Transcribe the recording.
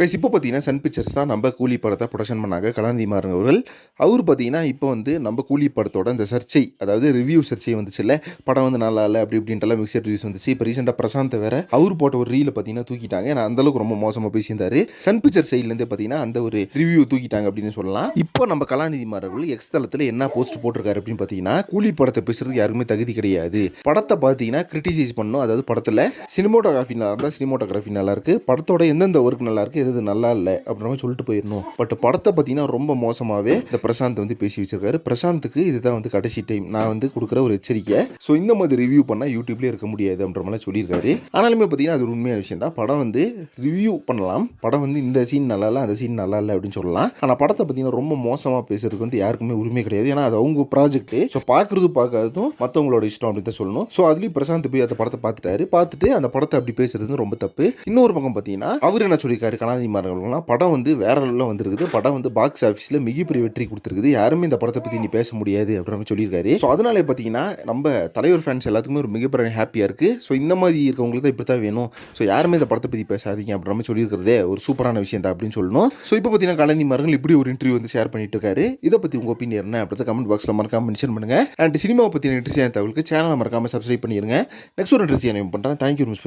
Guys இப்போ பார்த்தீங்கன்னா Sun pictures தான் நம்ம கூலி படத்தை ப்ரொடக்ஷன் பண்ணாங்க. கலாநிதி மாறன் அவர்கள். அவர் பார்த்தீங்கன்னா இப்போ வந்து நம்ம கூலி படத்தோட இந்த சர்ச்சை அதாவது ரிவ்யூ சர்ச்சை வந்துச்சுல்ல படம் வந்து நல்லா இல்லை அப்படி இப்படின்ட்டுலாம் மிக்சட் ரிவ்யூஸ் வந்துச்சு. இப்போ ரீசெண்டாக பிரசாந்த் வேற அவர் போட்ட ஒரு ரீலை பார்த்தீங்கன்னா தூக்கிட்டாங்க. ஏன்னா அந்தளவுக்கு ரொம்ப மோசமாக பேசியிருந்தாரு சன் பிக்சர் சைட்லேருந்து பார்த்தீங்கன்னா அந்த ஒரு ரிவ்யூ தூக்கிட்டாங்க அப்படின்னு சொல்லலாம். இப்போ நம்ம கலாநிதி மாறன் எக்ஸ் தளத்தில் என்ன போஸ்ட் போட்டிருக்காரு அப்படின்னு பார்த்தீங்கன்னா கூலி படத்தை பேசுறதுக்கு யாருக்குமே தகுதி கிடையாது. படத்தை பார்த்தீங்கன்னா கிரிட்டிசைஸ் பண்ணணும். அதாவது படத்தில் சினிமோட்டோகிராஃபி நல்லா இருந்தால் சினிமோட்டோகிராஃபி நல்லா இருக்கு. படத்தோட எந்தெந்த ஒர்க் நல்லா இருக்கு எது நல்லா இல்லை அப்படின்ற மாதிரி சொல்லிட்டு போயிடணும். பட் படத்தை பார்த்தீங்கன்னா ரொம்ப மோசமாகவே இந்த பிரசாந்த் வந்து பேசி வச்சிருக்காரு. பிரசாந்துக்கு இதுதான் வந்து கடைசி டைம் நான் வந்து கொடுக்குற ஒரு எச்சரிக்கை. ஸோ இந்த மாதிரி ரிவ்யூ பண்ணால் யூடியூப்லேயே இருக்க முடியாது அப்படின்ற மாதிரி சொல்லியிருக்காரு. ஆனாலுமே பார்த்தீங்கன்னா அது ஒரு உண்மையான விஷயம் தான். படம் வந்து ரிவ்யூ பண்ணலாம். படம் வந்து இந்த சீன் நல்லா இல்லை அந்த சீன் நல்லா இல்லை அப்படின்னு சொல்லலாம். ஆனால் படத்தை பார்த்தீங்கன்னா ரொம்ப மோசமாக பேசுறதுக்கு வந்து யாருக்குமே உரிமை கிடையாது. ஏன்னா அது அவங்க ப்ராஜெக்ட் ஸோ பார்க்குறது பார்க்காததும் மற்றவங்களோட இஷ்டம் அப்படின்னு தான் சொல்லணும். ஸோ அதுலேயும் பிரசாந்த் போய் அந்த படத்தை பார்த்துட்டாரு. பார்த்துட்டு அந்த படத்தை அப்படி பேசுறது ரொம்ப தப்பு. இன்னொரு பக்கம் பார்த்தீங்கன்னா அவர் என்ன சொல்லியிருக்காரு? கலாநிதி ஜனாதிபதிமார்கள்லாம் படம் வந்து வேற லெவலில் வந்திருக்குது. படம் வந்து பாக்ஸ் ஆஃபீஸில் மிகப்பெரிய வெற்றி கொடுத்துருக்குது. யாருமே இந்த படத்தை பற்றி நீ பேச முடியாது அப்படின்ற மாதிரி சொல்லியிருக்காரு. ஸோ அதனால பார்த்தீங்கன்னா நம்ம தலைவர் ஃபேன்ஸ் எல்லாத்துக்குமே ஒரு மிகப்பெரிய ஹாப்பியாக இருக்குது ஸோ இந்த மாதிரி இருக்கவங்களுக்கு தான் இப்படி தான் வேணும். ஸோ யாருமே இந்த படத்தை பற்றி பேசாதீங்க அப்படின்ற மாதிரி சொல்லியிருக்கிறதே ஒரு சூப்பரான விஷயம் தான் அப்படின்னு சொல்லணும். ஸோ இப்போ பார்த்தீங்கன்னா கலாநிதி இப்படி ஒரு இன்டர்வியூ வந்து ஷேர் பண்ணிட்டு இருக்காரு. இதை பற்றி உங்கள் ஒப்பீனியன் என்ன அப்படின்றத கமெண்ட் பாக்ஸில் மறக்காம மென்ஷன் பண்ணுங்க. அண்ட் சினிமாவை பற்றின இன்ட்ரெஸ்டியான தகவலுக்கு சேனலை மறக்காம சப்ஸ்கிரைப் பண்ணிருங்க. நெக்ஸ்ட் ஒரு இன்ட்ரெஸ்டியான பண்ணுறேன் தேங்க்யூ மிஸ்